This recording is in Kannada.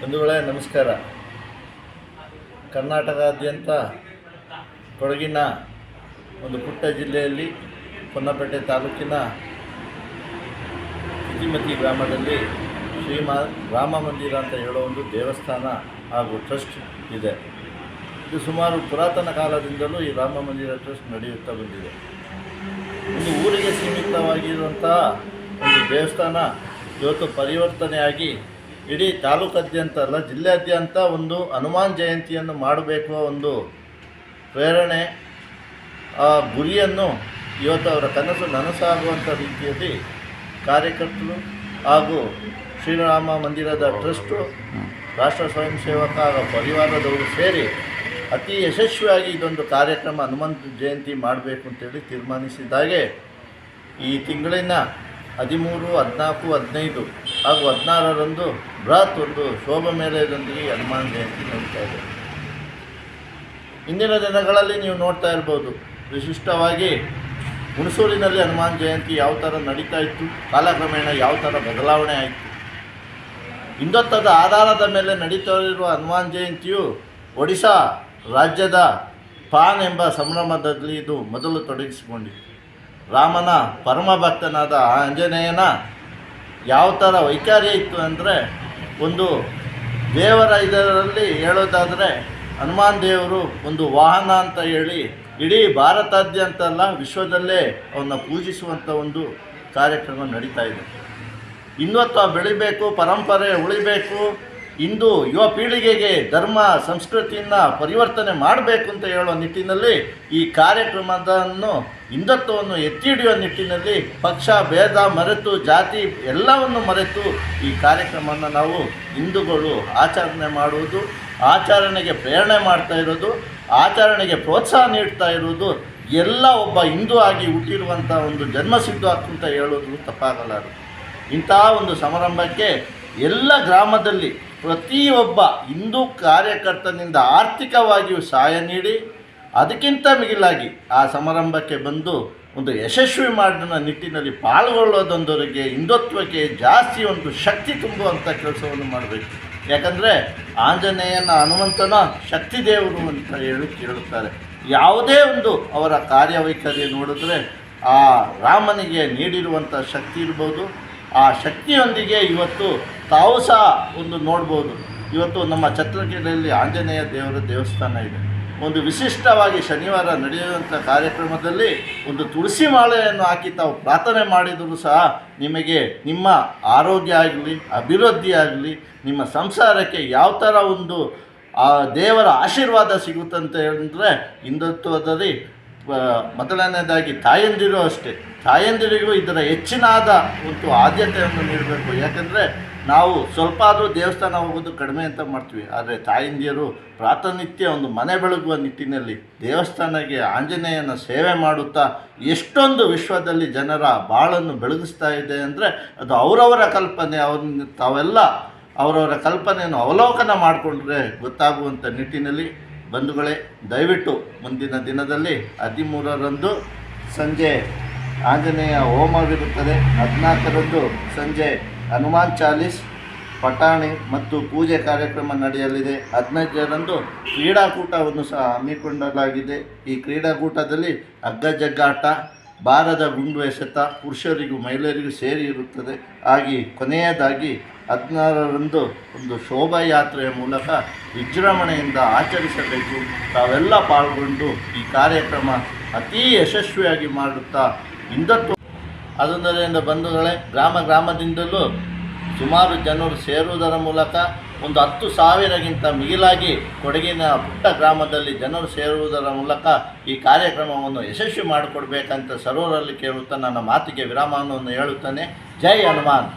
ಬಂಧುಗಳೇ, ನಮಸ್ಕಾರ. ಕರ್ನಾಟಕದಾದ್ಯಂತ ಕೊಡಗಿನ ಒಂದು ಪುಟ್ಟ ಜಿಲ್ಲೆಯಲ್ಲಿ ಪೊನ್ನಪೇಟೆ ತಾಲೂಕಿನ ಕಿತಿಮತಿ ಗ್ರಾಮದಲ್ಲಿ ಶ್ರೀಮಾ ರಾಮ ಮಂದಿರ ಅಂತ ಹೇಳೋ ಒಂದು ದೇವಸ್ಥಾನ ಹಾಗೂ ಟ್ರಸ್ಟ್ ಇದೆ. ಇದು ಸುಮಾರು ಪುರಾತನ ಕಾಲದಿಂದಲೂ ಈ ರಾಮ ಮಂದಿರ ಟ್ರಸ್ಟ್ ನಡೆಯುತ್ತಾ ಬಂದಿದೆ. ಒಂದು ಊರಿಗೆ ಸೀಮಿತವಾಗಿರುವಂತಹ ಒಂದು ದೇವಸ್ಥಾನ ಇವತ್ತು ಪರಿವರ್ತನೆಯಾಗಿ ಇಡೀ ತಾಲೂಕಾದ್ಯಂತ ಅಲ್ಲ ಜಿಲ್ಲೆಯಾದ್ಯಂತ ಒಂದು ಹನುಮಾನ್ ಜಯಂತಿಯನ್ನು ಮಾಡಬೇಕು ಒಂದು ಪ್ರೇರಣೆ, ಆ ಗುರಿಯನ್ನು ಇವತ್ತು ಅವರ ಕನಸು ನನಸಾಗುವಂಥ ರೀತಿಯಲ್ಲಿ ಕಾರ್ಯಕರ್ತರು ಹಾಗೂ ಶ್ರೀರಾಮ ಮಂದಿರದ ಟ್ರಸ್ಟು, ರಾಷ್ಟ್ರ ಸ್ವಯಂ ಸೇವಕ ಹಾಗೂ ಪರಿವಾರದವರು ಸೇರಿ ಅತಿ ಯಶಸ್ವಿಯಾಗಿ ಇದೊಂದು ಕಾರ್ಯಕ್ರಮ ಹನುಮಂತ ಜಯಂತಿ ಮಾಡಬೇಕು ಅಂತೇಳಿ ತೀರ್ಮಾನಿಸಿದ್ದಾಗೆ ಈ ತಿಂಗಳಿನ ಹದಿಮೂರು, ಹದಿನಾಲ್ಕು, ಹದಿನೈದು ಹಾಗೂ ಹದಿನಾರರಂದು ಬೃಹತ್ ಒಂದು ಶೋಭ ಮೇಲೆಯದೊಂದಿಗೆ ಹನುಮಾನ್ ಜಯಂತಿ ನಡೀತಾ ಇದೆ. ಇಂದಿನ ದಿನಗಳಲ್ಲಿ ನೀವು ನೋಡ್ತಾ ಇರ್ಬೋದು, ವಿಶಿಷ್ಟವಾಗಿ ಹುಣಸೂರಿನಲ್ಲಿ ಹನುಮಾನ್ ಜಯಂತಿ ಯಾವ ಥರ ನಡೀತಾ ಇತ್ತು, ಕಾಲಕ್ರಮೇಣ ಯಾವ ಥರ ಬದಲಾವಣೆ ಆಯಿತು. ಹಿಂದುತ್ವದ ಆಧಾರದ ಮೇಲೆ ನಡೀತಾ ಇರುವ ಹನುಮಾನ್ ಜಯಂತಿಯು ಒಡಿಶಾ ರಾಜ್ಯದ ಪಾನ್ ಎಂಬ ಸಂಭ್ರಮದಲ್ಲಿ ಇದು ಮೊದಲು ತೊಡಗಿಸಿಕೊಂಡಿತು ರಾಮನ ಪರಮ ಭಕ್ತನಾದ ಆಂಜನೇಯನ ಯಾವ ಥರ ವೈಕಾರ್ಯ ಇತ್ತು ಅಂದರೆ ಒಂದು ದೇವರ ಇದರಲ್ಲಿ ಹೇಳೋದಾದರೆ ಹನುಮಾನ್ ದೇವರು ಒಂದು ವಾಹನ ಅಂತ ಹೇಳಿ ಇಡೀ ಭಾರತಾದ್ಯಂತ ಅಲ್ಲ ವಿಶ್ವದಲ್ಲೇ ಅವನ್ನ ಪೂಜಿಸುವಂಥ ಒಂದು ಕಾರ್ಯಕ್ರಮ ನಡೀತಾ ಇದೆ. ಇನ್ನೊತ್ತು ಬೆಳಿಬೇಕು, ಪರಂಪರೆ ಉಳಿಬೇಕು ಇಂದು ಯುವ ಪೀಳಿಗೆಗೆ ಧರ್ಮ, ಸಂಸ್ಕೃತಿಯನ್ನು ಪರಿವರ್ತನೆ ಮಾಡಬೇಕು ಅಂತ ಹೇಳೋ ನಿಟ್ಟಿನಲ್ಲಿ ಈ ಕಾರ್ಯಕ್ರಮದನ್ನು, ಹಿಂದತ್ವವನ್ನು ಎತ್ತಿ ಹಿಡಿಯುವ ನಿಟ್ಟಿನಲ್ಲಿ ಪಕ್ಷ, ಭೇದ, ಮರೆತು, ಜಾತಿ ಎಲ್ಲವನ್ನು ಮರೆತು ಈ ಕಾರ್ಯಕ್ರಮವನ್ನು ನಾವು ಹಿಂದೂಗಳು ಆಚರಣೆ ಮಾಡುವುದು, ಆಚರಣೆಗೆ ಪ್ರೇರಣೆ ಮಾಡ್ತಾ ಇರೋದು, ಆಚರಣೆಗೆ ಪ್ರೋತ್ಸಾಹ ನೀಡ್ತಾ ಇರುವುದು ಎಲ್ಲ ಒಬ್ಬ ಹಿಂದೂ ಆಗಿ ಹುಟ್ಟಿರುವಂಥ ಒಂದು ಜನ್ಮಸಿದ್ಧ ಅಂತ ಹೇಳೋದು ತಪ್ಪಾಗಲಾರದು. ಇಂತಹ ಒಂದು ಸಮಾರಂಭಕ್ಕೆ ಎಲ್ಲ ಗ್ರಾಮದಲ್ಲಿ ಪ್ರತಿಯೊಬ್ಬ ಹಿಂದೂ ಕಾರ್ಯಕರ್ತನಿಂದ ಆರ್ಥಿಕವಾಗಿಯೂ ಸಹಾಯ ನೀಡಿ, ಅದಕ್ಕಿಂತ ಮಿಗಿಲಾಗಿ ಆ ಸಮಾರಂಭಕ್ಕೆ ಬಂದು ಒಂದು ಯಶಸ್ವಿ ಮಾಡಿದ ನಿಟ್ಟಿನಲ್ಲಿ ಪಾಲ್ಗೊಳ್ಳೋದೊಂದರಿಗೆ ಹಿಂದುತ್ವಕ್ಕೆ ಜಾಸ್ತಿ ಒಂದು ಶಕ್ತಿ ತುಂಬುವಂಥ ಕೆಲಸವನ್ನು ಮಾಡಬೇಕು. ಯಾಕಂದರೆ ಆಂಜನೇಯನ ಹನುಮಂತನ ಶಕ್ತಿ ದೇವರು ಅಂತ ಹೇಳಿ ಕೇಳುತ್ತಾರೆ. ಯಾವುದೇ ಒಂದು ಅವರ ಕಾರ್ಯವೈಖರಿ ನೋಡಿದ್ರೆ ಆ ರಾಮನಿಗೆ ನೀಡಿರುವಂಥ ಶಕ್ತಿ ಇರ್ಬೋದು. ಆ ಶಕ್ತಿಯೊಂದಿಗೆ ಇವತ್ತು ತಾವು ಸಹ ಒಂದು ನೋಡ್ಬೋದು. ಇವತ್ತು ನಮ್ಮ ಛತ್ರಗಿರಿಯಲ್ಲಿ ಆಂಜನೇಯ ದೇವರ ದೇವಸ್ಥಾನ ಇದೆ. ಒಂದು ವಿಶಿಷ್ಟವಾಗಿ ಶನಿವಾರ ನಡೆಯುವಂಥ ಕಾರ್ಯಕ್ರಮದಲ್ಲಿ ಒಂದು ತುಳಸಿ ಮಾಲೆಯನ್ನು ಹಾಕಿ ತಾವು ಪ್ರಾರ್ಥನೆ ಮಾಡಿದರೂ ಸಹ ನಿಮಗೆ ನಿಮ್ಮ ಆರೋಗ್ಯ ಆಗಲಿ, ಅಭಿವೃದ್ಧಿ ಆಗಲಿ, ನಿಮ್ಮ ಸಂಸಾರಕ್ಕೆ ಯಾವ ಥರ ಒಂದು ಆ ದೇವರ ಆಶೀರ್ವಾದ ಸಿಗುತ್ತಂತ ಹೇಳಿದ್ರೆ, ಹಿಂದುತ್ವದಲ್ಲಿ ಮೊದಲನೇದಾಗಿ ತಾಯಂದಿರು ಅಷ್ಟೇ. ತಾಯಂದಿರಿಗೂ ಇದರ ಹೆಚ್ಚಿನಾದ ಒಂದು ಆದ್ಯತೆಯನ್ನು ನೀಡಬೇಕು. ಯಾಕಂದರೆ ನಾವು ಸ್ವಲ್ಪ ಆದರೂ ದೇವಸ್ಥಾನ ಹೋಗೋದು ಕಡಿಮೆ ಅಂತ ಮಾಡ್ತೀವಿ. ಆದರೆ ತಾಯಂದಿಯರು ಪ್ರಾತನಿತ್ಯ ಒಂದು ಮನೆ ಬೆಳಗುವ ನಿಟ್ಟಿನಲ್ಲಿ ದೇವಸ್ಥಾನಕ್ಕೆ ಆಂಜನೇಯನ ಸೇವೆ ಮಾಡುತ್ತಾ ಎಷ್ಟೊಂದು ವಿಶ್ವದಲ್ಲಿ ಜನರ ಬಾಳನ್ನು ಬೆಳಗಿಸ್ತಾ ಇದೆ ಅಂದರೆ ಅದು ಅವರವರ ಕಲ್ಪನೆ. ಅವ್ರನ್ನ ತಾವೆಲ್ಲ ಅವರವರ ಕಲ್ಪನೆಯನ್ನು ಅವಲೋಕನ ಮಾಡಿಕೊಂಡ್ರೆ ಗೊತ್ತಾಗುವಂಥ ನಿಟ್ಟಿನಲ್ಲಿ ಬಂಧುಗಳೇ, ದಯವಿಟ್ಟು ಮುಂದಿನ ದಿನದಲ್ಲಿ ಹದಿಮೂರರಂದು ಸಂಜೆ ಆಂಜನೇಯ ಹೋಮವಿರುತ್ತದೆ. ಹದಿನಾಲ್ಕರಂದು ಸಂಜೆ ಹನುಮಾನ್ ಚಾಲೀಸ್, ಪಟಾಣಿ ಮತ್ತು ಪೂಜೆ ಕಾರ್ಯಕ್ರಮ ನಡೆಯಲಿದೆ. ಹದಿನೈದರಂದು ಕ್ರೀಡಾಕೂಟವನ್ನು ಸಹ ಹಮ್ಮಿಕೊಳ್ಳಲಾಗಿದೆ. ಈ ಕ್ರೀಡಾಕೂಟದಲ್ಲಿ ಹಗ್ಗ ಜಗ್ಗಾಟ ಬಾರದ ಗುಂಡು ಎಸೆತ ಪುರುಷರಿಗೂ ಮಹಿಳೆಯರಿಗೂ ಸೇರಿ ಇರುತ್ತದೆ. ಹಾಗೆ ಕೊನೆಯದಾಗಿ ಹದಿನಾರರಂದು ಒಂದು ಶೋಭಾಯಾತ್ರೆಯ ಮೂಲಕ ವಿಜೃಂಭಣೆಯಿಂದ ಆಚರಿಸಬೇಕು. ತಾವೆಲ್ಲ ಪಾಲ್ಗೊಂಡು ಈ ಕಾರ್ಯಕ್ರಮ ಅತೀ ಯಶಸ್ವಿಯಾಗಿ ಮಾಡುತ್ತಾ ಹಿಂದತ್ವ ಅದರಿಂದ ಬಂಧುಗಳೇ, ಗ್ರಾಮ ಗ್ರಾಮದಿಂದಲೂ ಸುಮಾರು ಜನರು ಸೇರುವುದರ ಮೂಲಕ ಒಂದು ಹತ್ತು ಸಾವಿರಗಿಂತ ಮಿಗಿಲಾಗಿ ಕೊಡಗಿನ ಪುಟ್ಟ ಗ್ರಾಮದಲ್ಲಿ ಜನರು ಸೇರುವುದರ ಮೂಲಕ ಈ ಕಾರ್ಯಕ್ರಮವನ್ನು ಯಶಸ್ವಿ ಮಾಡಿಕೊಡ್ಬೇಕಂತ ಸರ್ವರಲ್ಲಿ ಕೇಳುತ್ತಾ ನನ್ನ ಮಾತಿಗೆ ವಿರಾಮವನ್ನು ಹೇಳುತ್ತಾನೆ. ಜೈ ಹನುಮಾನ್.